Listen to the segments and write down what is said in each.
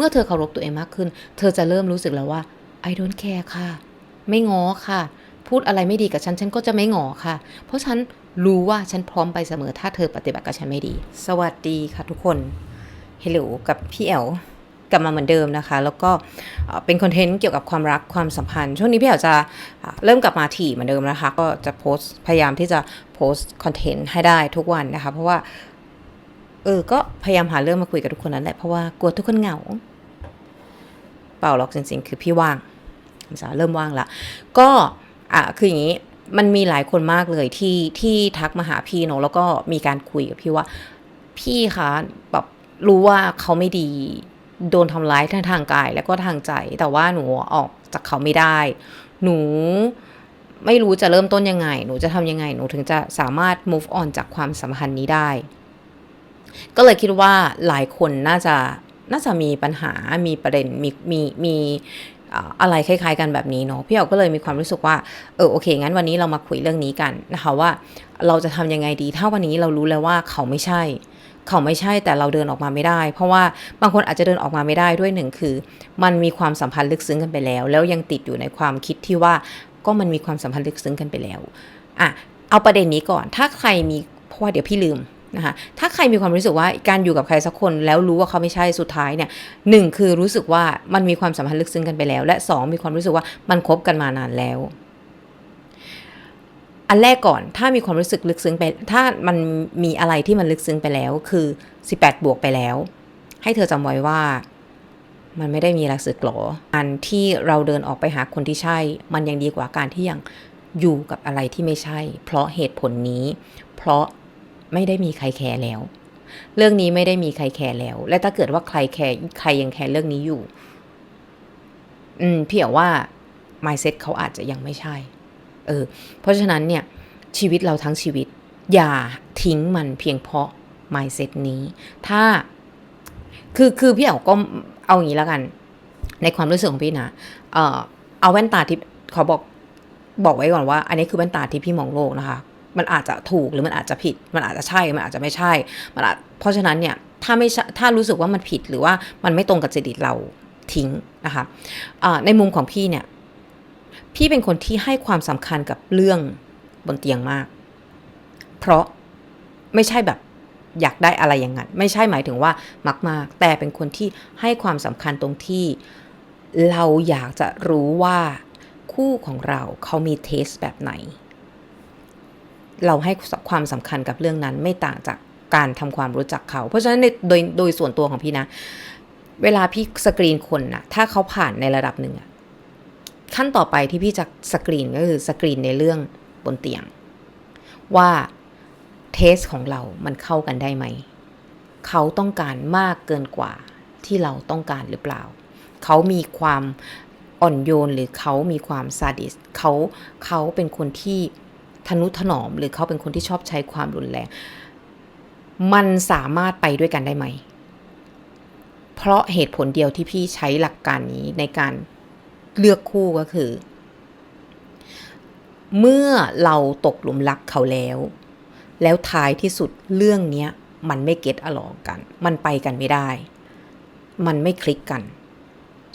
มื่อเธอเคารพตัวเองมากขึ้น เธอจะเริ่มรู้สึกแล้วว่า I don't care ค่ะ ไม่งอค่ะ พูดอะไรไม่ดีกับฉัน ฉันก็จะไม่งอค่ะ เพราะฉันรู้ว่าฉันพร้อมไปเสมอถ้าเธอปฏิบัติกับฉันไม่ดี สวัสดีค่ะทุกคนเฮลโหลกับพี่แอลกลับมาเหมือนเดิมนะคะ แล้วก็เป็นคอนเทนต์เกี่ยวกับความรักความสัมพันธ์ ช่วงนี้พี่แอลจะเริ่มกลับมาถี่เหมือนเดิมนะคะ ก็จะโพสพยายามที่จะโพสคอนเทนต์ให้ได้ทุกวันนะคะ เพราะว่าเออ ก็พยายามหาเรื่องมาคุยกับทุกคนนั่นแหละ เพราะว่ากลัวทุกคนเหงา เปล่าหรอกจริง ๆ คือพี่ว่างจะเริ่มว่างละก็อะคืออย่างนี้มันมีหลายคนมากเลยที่ที่ทักมาหาพี่เนอะแล้วก็มีการคุยกับพี่ว่า พี่คะแบบรู้ว่าเขาไม่ดีโดนทำร้ายทั้งทางกาย แล้วก็ทางใจ แต่ว่าหนูออกจากเขาไม่ได้ หนูไม่รู้จะเริ่มต้นยังไง หนูจะทำยังไง หนูถึงจะสามารถ move on จากความสัมพันธ์นี้ได้ ก็เลยคิดว่าหลายคนน่าจะ น่าจะมีปัญหา มีประเด็น มี มี มีอะไรคล้ายๆกันแบบนี้เนาะพี่เอาก็เลยมีความรู้สึกว่าเออโอเค งั้นวันนี้เรามาคุยเรื่องนี้กันนะคะว่าเราจะทำยังไงดี ถ้าวันนี้เรารู้แล้วว่าเขาไม่ใช่ เขาไม่ใช่แต่เราเดินออกมาไม่ได้ เพราะว่าบางคนอาจจะเดินออกมาไม่ได้ด้วยหนึ่งคือ มันมีความสัมพันธ์ลึกซึ้งกันไปแล้ว แล้วยังติดอยู่ในความคิดที่ว่าก็มันมีความสัมพันธ์ลึกซึ้งกันไปแล้วอะเอาประเด็นนี้ก่อนถ้าใครมีเพราะว่าเดี๋ยวพี่ลืม นะคะถ้าใครมีความรู้สึกว่าการอยู่กับใครสักคนแล้วรู้ว่าเขาไม่ใช่สุดท้ายเนี่ยหนึ่งคือรู้สึกว่ามันมีความสัมพันธ์ลึกซึ้งกันไปแล้ว และสองมีความรู้สึกว่ามันคบกันมานานแล้ว อันแรกก่อนถ้ามีความรู้สึกลึกซึ้งไป ถ้ามันมีอะไรที่มันลึกซึ้งไปแล้ว คือ 18 บวกไปแล้ว ให้เธอจำไว้ว่ามันไม่ได้มีอะไรสึกหรออันที่เราเดินออกไปหาคนที่ใช่ มันยังดีกว่าการที่ยังอยู่กับอะไรที่ไม่ใช่ เพราะเหตุผลนี้ เพราะ ไม่ได้มีใครแคร์แล้ว เรื่องนี้ไม่ได้มีใครแคร์แล้ว และถ้าเกิดว่าใครแคร์ใครยังแคร์เรื่องนี้อยู่ อืมพี่เอาว่า mindset เขาอาจจะยังไม่ใช่ เออ เพราะฉะนั้นเนี่ย ชีวิตเราทั้งชีวิต อย่าทิ้งมันเพียงเพราะ mindset นี้ ถ้า คือคือพี่เอ๋ก็เอาอย่างนี้แล้วกัน ในความรู้สึกของพี่นะเออเอาแว่นตาที่ขาบอกบอกไว้ก่อนว่า อันนี้คือแว่นตาที่พี่มองโลกนะคะ มันอาจจะถูกหรือมันอาจจะผิด มันอาจจะใช่ มันอาจจะไม่ใช่ มันอาจเพราะฉะนั้นเนี่ยถ้าไม่ถ้ารู้สึกว่ามันผิดหรือว่ามันไม่ตรงกับจริตเราทิ้งนะคะะในมุมของพี่เนี่ย พี่เป็นคนที่ให้ความสำคัญกับเรื่องบนเตียงมาก เพราะไม่ใช่แบบอยากได้อะไรอย่างนั้น ไม่ใช่หมายถึงว่ามาก ๆ แต่เป็นคนที่ให้ความสำคัญตรงที่เราอยากจะรู้ว่าคู่ของเราเขามีเทสแบบไหน เราให้ความสำคัญกับเรื่องนั้นไม่ต่างจากการทำความรู้จักเขา เพราะฉะนั้นโดยโดยส่วนตัวของพี่นะ เวลาพี่สกรีนคนนะถ้าเขาผ่านในระดับหนึ่งขั้นต่อไปที่พี่จะสกรีนก็คือสกรีนในเรื่องบนเตียง ว่าเทสของเรามันเข้ากันได้ไหม เขาต้องการมากเกินกว่าที่เราต้องการหรือเปล่า เขามีความอ่อนโยนหรือเขามีความซาดิสเขาเขาเป็นคนที่ ทนุถนอม หรือเขาเป็นคนที่ชอบใช้ความรุนแรง มันสามารถไปด้วยกันได้ไหม เพราะเหตุผลเดียวที่พี่ใช้หลักการนี้ในการเลือกคู่ก็คือ เมื่อเราตกหลุมรักเขาแล้ว แล้วท้ายที่สุดเรื่องนี้มันไม่เก็ตอลองกัน มันไปกันไม่ได้ มันไม่คลิกกัน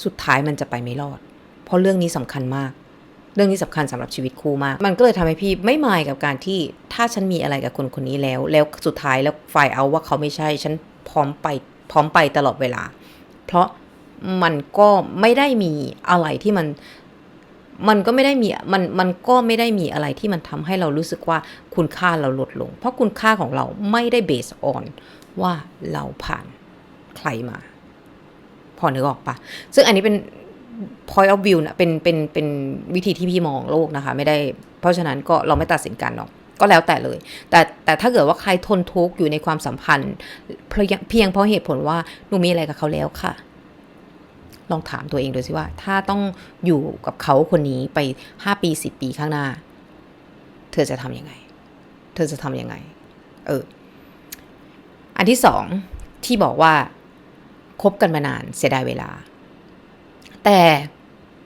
สุดท้ายมันจะไปไม่รอด เพราะเรื่องนี้สำคัญมาก เรื่องนี้สำคัญสำหรับชีวิตคู่มาก มันก็เลยทำให้พี่ไม่มายกับการที่ถ้าฉันมีอะไรกับคนคนนี้แล้ว แล้วสุดท้ายแล้วฝ่ายเอาว่าเขาไม่ใช่ ฉันพร้อมไปพร้อมไปตลอดเวลา เพราะมันก็ไม่ได้มีอะไรที่มันมันก็ไม่ได้มีมันมันก็ไม่ได้มีอะไรที่มันทำให้เรารู้สึกว่าคุณค่าเราลดลง เพราะคุณค่าของเราไม่ได้เบสออนว่าเราผ่านใครมา พอนึกออกปะซึ่งอันนี้เป็น point of view นะเป็นเป็นเป็นวิธีที่พี่มองโลกนะคะ ไม่ได้ เพราะฉะนั้นก็เราไม่ตัดสินกันหรอกก็แล้วแต่เลย แต่แต่ถ้าเกิดว่าใครทนทุกข์อยู่ในความสัมพันธ์เพียงเพราะเหตุผลว่าหนูมีอะไรกับเขาแล้วค่ะ ลองถามตัวเองดูสิว่า ถ้าต้องอยู่กับเขาคนนี้ไปห้าปีสิบปีข้างหน้า เธอจะทำยังไง เธอจะทำยังไง เออ อันที่สองที่บอกว่าคบกันมานานเสียดายเวลา แต่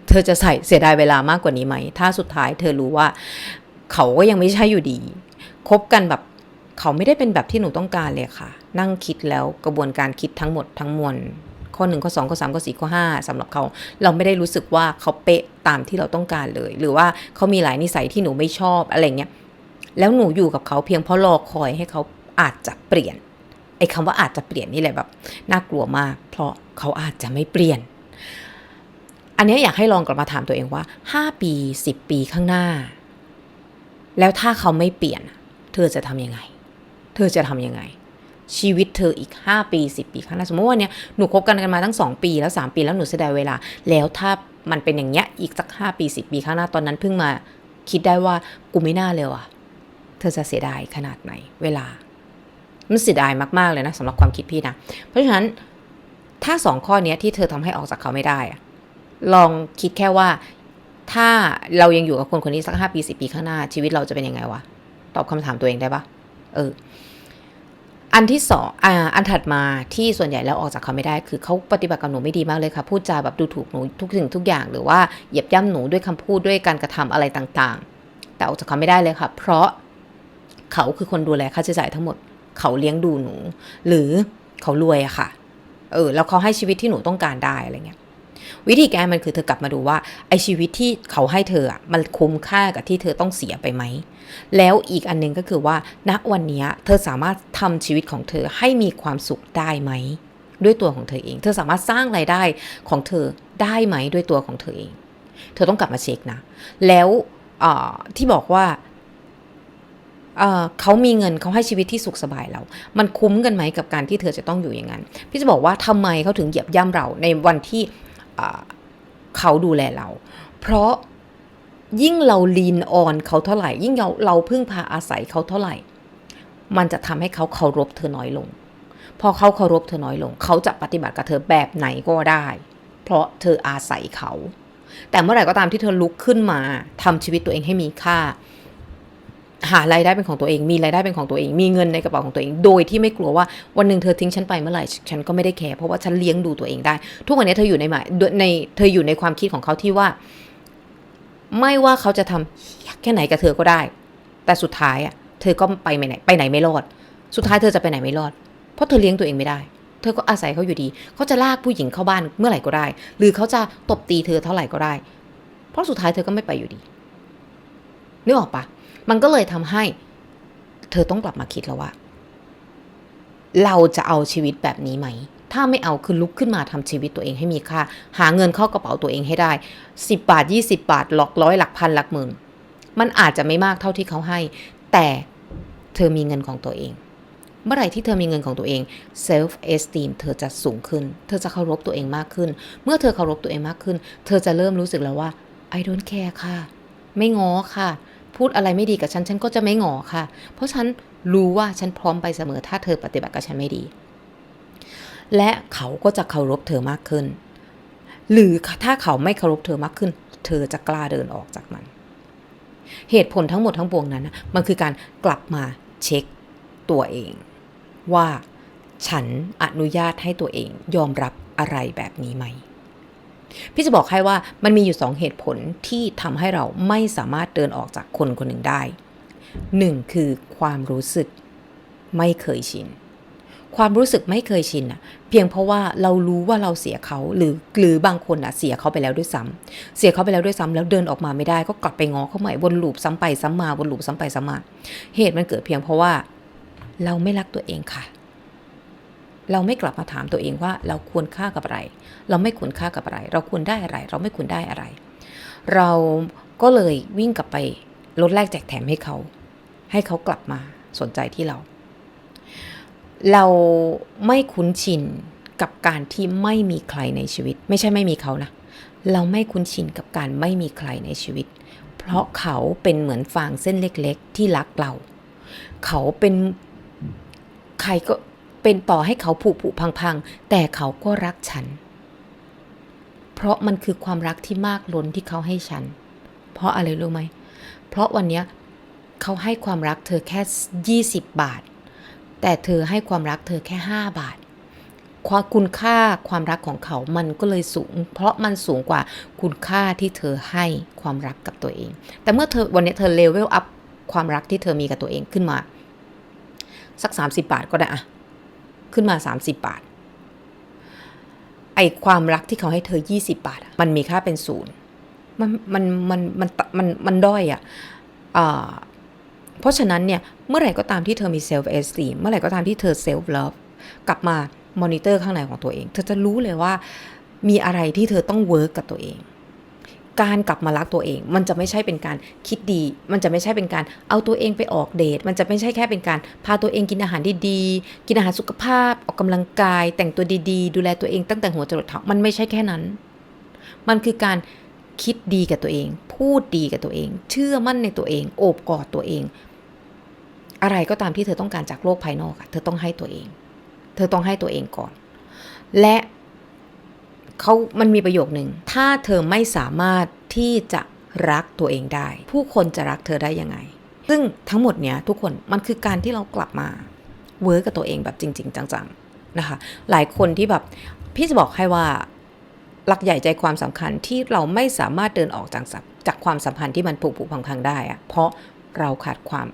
เธอจะใส่เสียดายเวลามากกว่านี้ไหม ถ้าสุดท้ายเธอรู้ว่าเขาก็ยังไม่ใช่อยู่ดี คบกันแบบเขาไม่ได้เป็นแบบที่หนูต้องการเลยค่ะ นั่งคิดแล้วกระบวนการคิดทั้งหมดทั้งมวลข้อ1ข้อ2ข้อ3ข้อ4ข้อ5สำหรับเขา เราไม่ได้รู้สึกว่าเขาเป๊ะตามที่เราต้องการเลย หรือว่าเขามีหลายนิสัยที่หนูไม่ชอบอะไรเงี้ยแล้วหนูอยู่กับเขาเพียงเพราะรอคอยให้เขาอาจจะเปลี่ยนไอ้คำว่าอาจจะเปลี่ยนนี่แหละแบบน่ากลัวมาก เพราะเขาอาจจะไม่เปลี่ยน อันนี้อยากให้ลองกลับมาถามตัวเองว่า 5 ปี 10 ปีข้างหน้า แล้วถ้าเขาไม่เปลี่ยน เธอจะทำยังไง เธอจะทำยังไง ชีวิตเธออีก 5 ปี 10 ปีข้างหน้า สมมติว่าเนี่ยหนูคบกันกันมาตั้ง 2 ปีแล้ว 3 ปีแล้วหนูเสียดายเวลา แล้วถ้ามันเป็นอย่างเงี้ยอีกสัก 5 ปี 10 ปีข้างหน้าตอนนั้นเพิ่งมาคิดได้ว่ากูไม่น่าเลยว่ะ เธอจะเสียดายขนาดไหน เวลา มันเสียดายมากๆเลยนะสำหรับความคิดพี่นะ เพราะฉะนั้นถ้าสองข้อเนี้ยที่เธอทำให้ออกจากเขาไม่ได้อะ ลองคิดแค่ว่า ถ้าเรายังอยู่กับคนคนนี้สักห้าปีสิปีข้างหน้า ชีวิตเราจะเป็นยังไงวะ ตอบคำถามตัวเองได้ปะเออ อันที่สองอ่า อันถัดมาที่ส่วนใหญ่แล้วออกจากเขาไม่ได้ คือเขาปฏิบัติกับหนูไม่ดีมากเลยค่ะ พูดจาแบบดูถูกหนูทุกสิ่งทุกอย่าง หรือว่าเหยียบย่ำหนูด้วยคำพูดด้วยการกระทำอะไรต่างๆ แต่ออกจากเขาไม่ได้เลยค่ะ เพราะเขาคือคนดูแลค่าใช้จ่ายทั้งหมด เขาเลี้ยงดูหนู หรือเขารวยอะค่ะ เออ แล้วเขาให้ชีวิตที่หนูต้องการได้อะไรเงี้ย วิธีแก้มันคือเธอกลับมาดูว่าไอชีวิตที่เขาให้เธอมันคุ้มค่ากับที่เธอต้องเสียไปไหม แล้วอีกอันหนึงก็คือว่าณวันนี้เธอสามารถทำชีวิตของเธอให้มีความสุขได้ไหมด้วยตัวของเธอเอง เธอสามารถสร้างรายได้ของเธอได้ไหมด้วยตัวของเธอเอง เธอต้องกลับมาเช็คนะ แล้วที่บอกว่าเอ่อเขามีเงินเขาให้ชีวิตที่สุขสบายเรา มันคุ้มกันไหมกับการที่เธอจะต้องอยู่อย่างนั้น พี่จะบอกว่าทำไมเขาถึงเหยียบย่ำเราในวันที่ เขาดูแลเรา เพราะยิ่งเราลีนออนเขาเท่าไหร่ ยิ่งเราเราพึ่งพาอาศัยเขาเท่าไหร่ มันจะทำให้เขาเคารพเธอน้อยลง พอเขาเคารพเธอน้อยลง เขาจะปฏิบัติกับเธอแบบไหนก็ได้ เพราะเธออาศัยเขา แต่เมื่อไหร่ก็ตามที่เธอลุกขึ้นมาทำชีวิตตัวเองให้มีค่า หารายได้เป็นของตัวเอง มีรายได้เป็นของตัวเอง มีเงินในกระเป๋าของตัวเอง โดยที่ไม่กลัวว่าวันหนึ่งเธอทิ้งฉันไปเมื่อไหร่ ฉันก็ไม่ได้แคร์เพราะว่าฉันเลี้ยงดูตัวเองได้ ทุกวันนี้เธออยู่ในหมายในเธออยู่ในความคิดของเขาที่ว่า ไม่ว่าเขาจะทำแค่ไหนกับเธอก็ได้ แต่สุดท้ายอะ เธอก็ไปไหนไปไหนไม่รอด สุดท้ายเธอจะไปไหนไม่รอด เพราะเธอเลี้ยงตัวเองไม่ได้ เธอก็อาศัยเขาอยู่ดี เขาจะลากผู้หญิงเข้าบ้านเมื่อไหร่ก็ได้ หรือเขาจะตบตีเธอเท่าไหร่ก็ได้ เพราะสุดท้ายเธอก็ไม่ไปอยู่ดีนึกออกปะ มันก็เลยทำให้ เธอต้องกลับมาคิดแล้วว่า เราจะเอาชีวิตแบบนี้ไหม ถ้าไม่เอาคือลุกขึ้นมาทำชีวิตตัวเองให้มีค่า หาเงินเข้ากระเป๋าตัวเองให้ได้ 10 บาท 20 บาท หลักร้อยหลักพันหลักหมื่น มันอาจจะไม่มากเท่าที่เขาให้ แต่เธอมีเงินของตัวเองเมื่อไหร่ที่เธอมีเงินของตัวเอง self esteem เธอจะสูงขึ้น เธอจะเคารพตัวเองมากขึ้น เมื่อเธอเคารพตัวเองมากขึ้น เธอจะเริ่มรู้สึกแล้วว่า I don't care ค่ะ ไม่ง้อค่ะ พูดอะไรไม่ดีกับฉัน ฉันก็จะไม่งอค่ะ เพราะฉันรู้ว่าฉันพร้อมไปเสมอถ้าเธอปฏิบัติกับฉันไม่ดี และเขาก็จะเคารพเธอมากขึ้น หรือถ้าเขาไม่เคารพเธอมากขึ้น เธอจะกล้าเดินออกจากมัน เหตุผลทั้งหมดทั้งปวงนั้น มันคือการกลับมาเช็คตัวเอง ว่าฉันอนุญาตให้ตัวเองยอมรับอะไรแบบนี้ไหม พี่จะบอกให้ว่ามันมีอยู่สองเหตุผลที่ทำให้เราไม่สามารถเดินออกจากคนคนหนึ่งได้หนึ่งคือความรู้สึกไม่เคยชิน ความรู้สึกไม่เคยชินอะเพียงเพราะว่าเรารู้ว่าเราเสียเขาหรือหรือบางคนอะเสียเขาไปแล้วด้วยซ้ำเสียเขาไปแล้วด้วยซ้ำแล้วเดินออกมาไม่ได้ก็กลับไปง้อเขาใหม่วนลูปซ้ำไปซ้ำมาวนลูปซ้ำไปซ้ำมา เหตุมันเกิดเพียงเพราะว่า เราไม่รักตัวเองค่ะ เราไม่กลับมาถามตัวเองว่าเราควรค่ากับอะไร เราไม่ควรค่ากับอะไร เราควรได้อะไร เราไม่ควรได้อะไร เราก็เลยวิ่งกลับไปลดแลกแจกแถมให้เขา ให้เขากลับมาสนใจที่เรา เราไม่คุ้นชินกับการที่ไม่มีใครในชีวิต ไม่ใช่ไม่มีเขานะ เราไม่คุ้นชินกับการไม่มีใครในชีวิต เพราะเขาเป็นเหมือนฟางเส้นเล็ก ๆ ที่รักเรา เขาเป็นใครก็ เป็นต่อให้เขาผุผุพังพังแต่เขาก็รักฉัน เพราะมันคือความรักที่มากล้นที่เขาให้ฉัน เพราะอะไรรู้ไหม เพราะวันนี้เขาให้ความรักเธอแค่ 20 บาท แต่เธอให้ความรักเธอแค่ 5 บาทความคุณค่าความรักของเขามันก็เลยสูง เพราะมันสูงกว่าคุณค่าที่เธอให้ความรักกับตัวเอง แต่เมื่อเธอวันนี้เธอเลเวลอัพความรักที่เธอมีกับตัวเองขึ้นมา สัก 30 บาทก็ได้อะ ขึ้นมา 30 บาท ไอความรักที่เขาให้เธอ 20 บาท มันมีค่าเป็นศูนย์มันมันมันมันมันมันด้อยอะอ่าเพราะฉะนั้นเนี่ย เมื่อไหร่ก็ตามที่เธอมีเซลฟ์เอสตีมเมื่อไหร่ก็ตามที่เธอเซลฟ์เลิฟกลับมามอนิเตอร์ข้างในของตัวเอง เธอจะรู้เลยว่ามีอะไรที่เธอต้องเวิร์กกับตัวเอง การกลับมารักตัวเอง มันจะไม่ใช่เป็นการคิดดี มันจะไม่ใช่เป็นการเอาตัวเองไปออกเดท มันจะไม่ใช่แค่เป็นการพาตัวเองกินอาหารดีๆ กินอาหารสุขภาพ ออกกำลังกาย แต่งตัวดีๆ ดูแลตัวเองตั้งแต่หัวจรดเท้ามันไม่ใช่แค่นั้น มันคือการคิดดีกับตัวเอง พูดดีกับตัวเอง เชื่อมั่นในตัวเอง โอบกอดตัวเอง อะไรก็ตามที่เธอต้องการจากโลกภายนอกอะเธอต้องให้ตัวเอง เธอต้องให้ตัวเองก่อน และ เขามันมีประโยคหนึ่ง ถ้าเธอไม่สามารถที่จะรักตัวเองได้ ผู้คนจะรักเธอได้ยังไง ซึ่งทั้งหมดเนี้ยทุกคนมันคือการที่เรากลับมาเวิร์กกับตัวเองแบบจริง ๆ จังๆนะคะ หลายคนที่แบบพี่จะบอกให้ว่าหลักใหญ่ใจความสำคัญที่เราไม่สามารถเดินออกจากจากความสัมพันธ์ที่มันผุผุพังพังได้อะเพราะเราขาดความ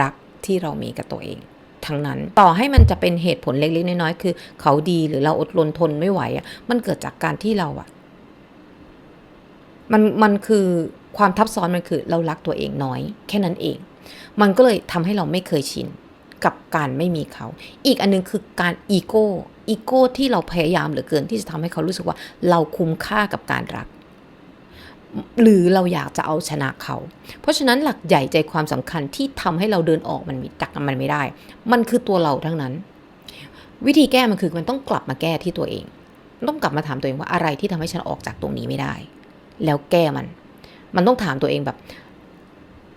รักที่เรามีกับตัวเอง ทั้งนั้น ต่อให้มันจะเป็นเหตุผลเล็กๆน้อยๆคือ เขาดีหรือเราอดรนทนไม่ไหวอะมันเกิดจากการที่เราอะมันมันคือความทับซ้อนมันคือเรารักตัวเองน้อย แค่นั้นเอง มันก็เลยทำให้เราไม่เคยชินกับการไม่มีเขา อีกอันนึงคือการอีโก้อีโก้ที่เราพยายามเหลือเกินที่จะทำให้เขารู้สึกว่าเราคุ้มค่ากับการรัก หรือเราอยากจะเอาชนะเขา เพราะฉะนั้นหลักใหญ่ใจความสำคัญที่ทำให้เราเดินออกมันมีจากมันไม่ได้ มันคือตัวเราทั้งนั้น วิธีแก้มันคือมันต้องกลับมาแก้ที่ตัวเองต้องกลับมาถามตัวเองว่าอะไรที่ทำให้ฉันออกจากตรงนี้ไม่ได้ แล้วแก้มัน มันต้องถามตัวเองแบบ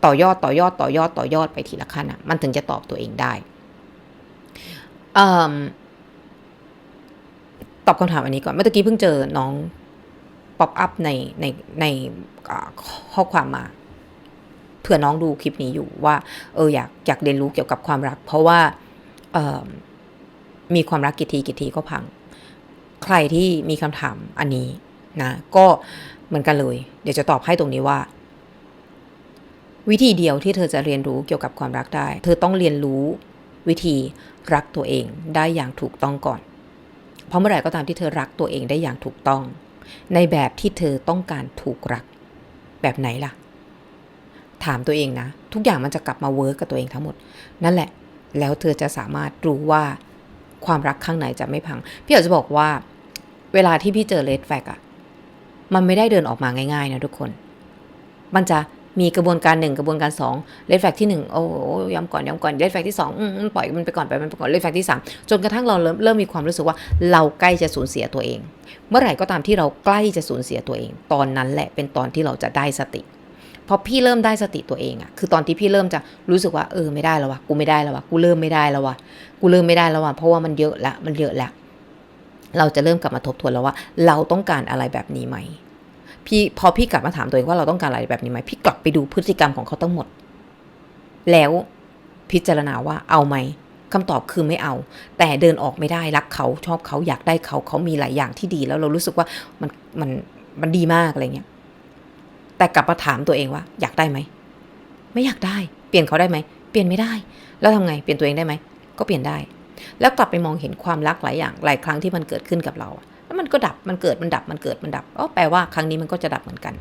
ต่อยอดต่อยอดต่อยอดต่อยอดไปทีละขั้นอะ มันถึงจะตอบตัวเองได้เอิ่มตอบคำถามอันนี้ก่อนเมื่อกี้เพิ่งเจอน้อง ป๊อปอัพในในในข้อความมาเผื่อน้องดูคลิปนี้อยู่ว่า เอออยากอยากเรียนรู้เกี่ยวกับความรัก เพราะว่ามีความรักกี่ทีกี่ทีก็พัง ใครที่มีคำถามอันนี้นะ ก็เหมือนกันเลย เดี๋ยวจะตอบให้ตรงนี้ว่า วิธีเดียวที่เธอจะเรียนรู้เกี่ยวกับความรักได้ เธอต้องเรียนรู้วิธีรักตัวเองได้อย่างถูกต้องก่อน เพราะเมื่อไหร่ก็ตามที่เธอรักตัวเองได้อย่างถูกต้อง ในแบบที่เธอต้องการถูกรัก แบบไหนล่ะ ถามตัวเองนะ ทุกอย่างมันจะกลับมาเวิร์กกับตัวเองทั้งหมด นั่นแหละ แล้วเธอจะสามารถรู้ว่าความรักข้างในจะไม่พัง พี่อยากจะบอกว่า เวลาที่พี่เจอเลดแฟกอะมันไม่ได้เดินออกมาง่ายๆนะทุกคน มันจะ มีกระบวนการหนึ่งกระบวนการสองเลดแฟกที่หนึ่งโอ้ย้ำก่อนย้ำก่อนเลดแฟกที่สองอืมปล่อยมันไปก่อนไปมันไปก่อนเลดแฟกที่สามจนกระทั่งเราเริ่มเริ่มมีความรู้สึกว่าเราใกล้จะสูญเสียตัวเอง เมื่อไหร่ก็ตามที่เราใกล้จะสูญเสียตัวเอง ตอนนั้นแหละเป็นตอนที่เราจะได้สติพอพี่เริ่มได้สติตัวเองอะคือตอนที่พี่เริ่มจะรู้สึกว่าเออไม่ได้แล้ววะกูไม่ได้แล้ววะกูเริ่มไม่ได้แล้ววะกูเริ่มไม่ได้แล้ววะเพราะว่ามันเยอะละมันเยอะละเราจะเริ่มกลับมาทบทวนแล้วว่า เราต้องการอะไรแบบนี้ไหม พี่พอพี่กลับมาถามตัวเองว่าเราต้องการอะไรแบบนี้ไหมพี่กลับไปดูพฤติกรรมของเขาทั้งหมด แล้วพิจารณาว่าเอาไหมคำตอบคือไม่เอา แต่เดินออกไม่ได้รักเขาชอบเขาอยากได้เขาเขามีหลายอย่างที่ดี แล้วเรารู้สึกว่ามันมันมันดีมากอะไรเงี้ยแต่กลับมาถามตัวเองว่า อยากได้ไหมไม่อยากได้ เปลี่ยนเขาได้ไหมเปลี่ยนไม่ได้ แล้วทำไงเปลี่ยนตัวเองได้ไหมก็เปลี่ยนได้ แล้วกลับไปมองเห็นความรักหลายอย่างหลายครั้งที่มันเกิดขึ้นกับเราอะ ก็ดับมันเกิดมันดับมันเกิดมันดับอ๋อแปลว่าครั้งนี้มันก็จะดับเหมือนกัน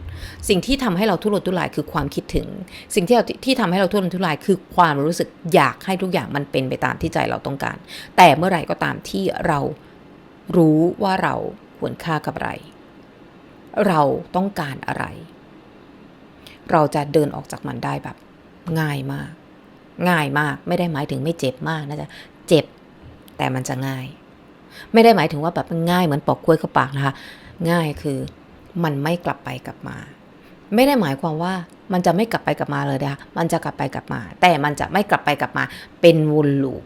สิ่งที่ทำให้เราทุรนทุรายคือความคิดถึง สิ่งที่เราที่ทำให้เราทุรนทุรายคือความรู้สึกอยากให้ทุกอย่างมันเป็นไปตามที่ใจเราต้องการ แต่เมื่อไหร่ก็ตามที่เรารู้ว่าเราควรค่ากับอะไร เราต้องการอะไร เราจะเดินออกจากมันได้แบบ ง่ายมาก ง่ายมากไม่ได้หมายถึงไม่เจ็บมากนะจ๊ะเจ็บแต่มันจะง่าย ไม่ได้หมายถึงว่าแบบง่ายเหมือนปอกกล้วยเข้าปากนะคะ ง่ายคือมันไม่กลับไปกลับมา ไม่ได้หมายความว่ามันจะไม่กลับไปกลับมาเลยนะคะมันจะกลับไปกลับมา แต่มันจะไม่กลับไปกลับมา เป็นวนลูป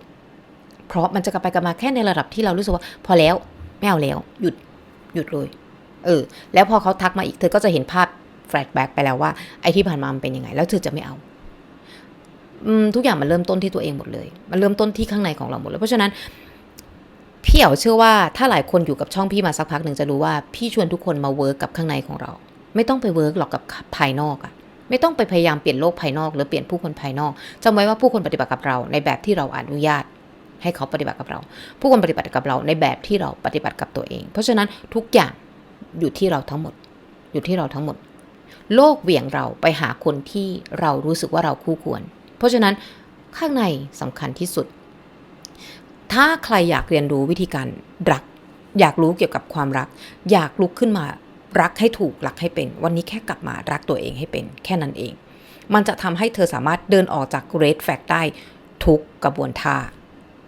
เพราะมันจะกลับไปกลับมาแค่ในระดับที่เรารู้สึกว่า พอแล้วไม่เอาแล้วหยุดหยุดเลยเออแล้วพอเขาทักมาอีกเธอก็จะเห็นภาพแฟลชแบ็กไปแล้วว่าไอ้ที่ผ่านมามันเป็นยังไง แล้วเธอจะไม่เอาอืมทุกอย่างมันเริ่มต้นที่ตัวเองหมดเลย มันเริ่มต้นที่ข้างในของเราหมดเลย เพราะฉะนั้น พี่เอ๋วเชื่อว่าถ้าหลายคนอยู่กับช่องพี่มาสักพักหนึ่งจะรู้ว่าพี่ชวนทุกคนมาเวิร์กกับข้างในของเรา ไม่ต้องไปเวิร์กหรอกกับภายนอกอะไม่ต้องไปพยายามเปลี่ยนโลกภายนอก หรือเปลี่ยนผู้คนภายนอกจำไว้ว่าผู้คนปฏิบัติกับเรา ในแบบที่เราอนุญาต ให้เขาปฏิบัติกับเรา ผู้คนปฏิบัติกับเราในแบบที่เราปฏิบัติกับตัวเอง เพราะฉะนั้นทุกอย่างอยู่ที่เราทั้งหมด อยู่ที่เราทั้งหมด โลกเหวี่ยงเราไปหาคนที่เรารู้สึกว่าเราคู่ควร เพราะฉะนั้นข้างในสำคัญที่สุด ถ้าใครอยากเรียนรู้วิธีการรัก อยากรู้เกี่ยวกับความรัก อยากลุกขึ้นมารักให้ถูกรักให้เป็น วันนี้แค่กลับมารักตัวเองให้เป็น แค่นั้นเอง มันจะทำให้เธอสามารถเดินออกจาก red flag ได้ทุกกระบวนท่า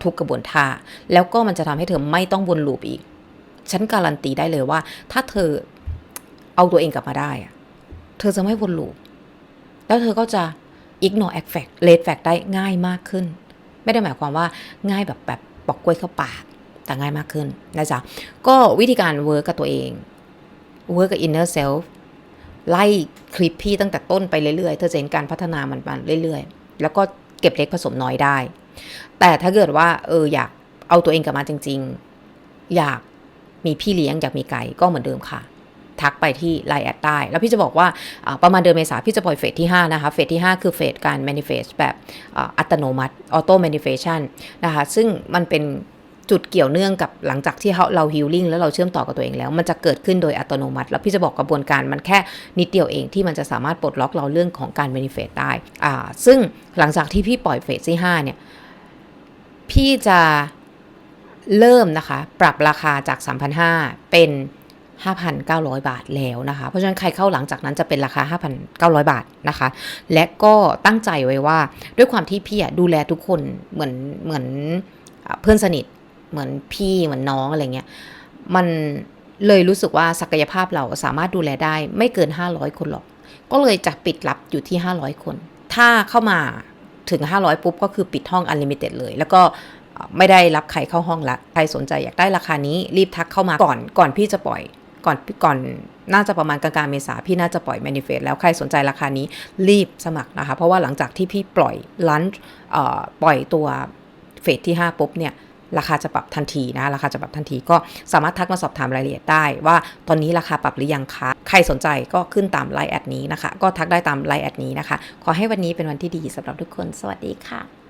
ทุกกระบวนท่า แล้วก็มันจะทำให้เธอไม่ต้องวนลูปอีก ฉันการันตีได้เลยว่า ถ้าเธอเอาตัวเองกลับมาได้เธอจะไม่วนลูปแล้วเธอก็จะ ignore act fact red flag ได้ง่ายมากขึ้น ไม่ได้หมายความว่าง่ายแบบแบบปอกกล้วยเข้าปากแต่ง่ายมากขึ้นนะจ๊ะก็วิธีการเวิร์กกับตัวเองเวิร์กกับ inner self ไล่คลิปพี่ตั้งแต่ต้นไปเรื่อยๆ เธอจะเห็นการพัฒนามันไปเรื่อยๆ แล้วก็เก็บเล็กผสมน้อยได้ แต่ถ้าเกิดว่าเอออยากเอาตัวเองกลับมาจริง ๆ อยากมีพี่เลี้ยงอยากมีไก่ก็เหมือนเดิมค่ะ ทักไปที่ไลน์แอดได้แล้วพี่จะบอกว่าประมาณเดือนเมษาพี่จะปล่อยเฟสที่ 5 นะคะ เฟสที่ 5 คือเฟสการ manifest แบบอัตโนมัติ auto manifestation นะคะ ซึ่งมันเป็นจุดเกี่ยวเนื่องกับหลังจากที่เราเรา healing แล้วเราเชื่อมต่อกับตัวเองแล้ว มันจะเกิดขึ้นโดยอัตโนมัติ แล้วพี่จะบอกกระบวนการมันแค่นิดเดียวเองที่มันจะสามารถปลดล็อกเราเรื่องของการ manifest ได้อ่าซึ่งหลังจากที่พี่ปล่อยเฟสที่ 5 เนี่ย พี่จะเริ่มนะคะ ปรับราคาจาก 3,500 เป็น 5,900 บาทแล้วนะคะ เพราะฉะนั้นใครเข้าหลังจากนั้นจะเป็นราคา 5,900 บาทนะคะ และก็ตั้งใจไว้ว่าด้วยความที่พี่ดูแลทุกคนเหมือนเหมือนเพื่อนสนิทเหมือนพี่เหมือนน้องอะไรเงี้ยมันเลยรู้สึกว่าศักยภาพเราสามารถดูแลได้ไม่เกิน 500 คนหรอก ก็เลยจะปิดรับอยู่ที่ 500 คน ถ้าเข้ามาถึง 500 ปุ๊บก็คือปิดห้อง unlimited เลย แล้วก็ไม่ได้รับใครเข้าห้องละ ใครสนใจอยากได้ราคานี้รีบทักเข้ามาก่อนก่อนพี่จะปล่อย ก่อนก่อนน่าจะประมาณกลางๆเมษาพี่น่าจะปล่อย manifest แล้วใครสนใจราคานี้รีบสมัครนะคะ เพราะว่าหลังจากที่พี่ปล่อยลันปล่อยตัวเฟสที่ 5 ปุ๊บเนี่ยราคาจะปรับทันทีนะ ราคาจะปรับทันทีก็สามารถทักมาสอบถามรายละเอียดได้ ว่าตอนนี้ราคาปรับหรือยังคะ ใครสนใจก็ขึ้นตามไลน์แอดนี้นะคะ ก็ทักได้ตามไลน์แอดนี้นะคะ ขอให้วันนี้เป็นวันที่ดีสำหรับทุกคน สวัสดีค่ะ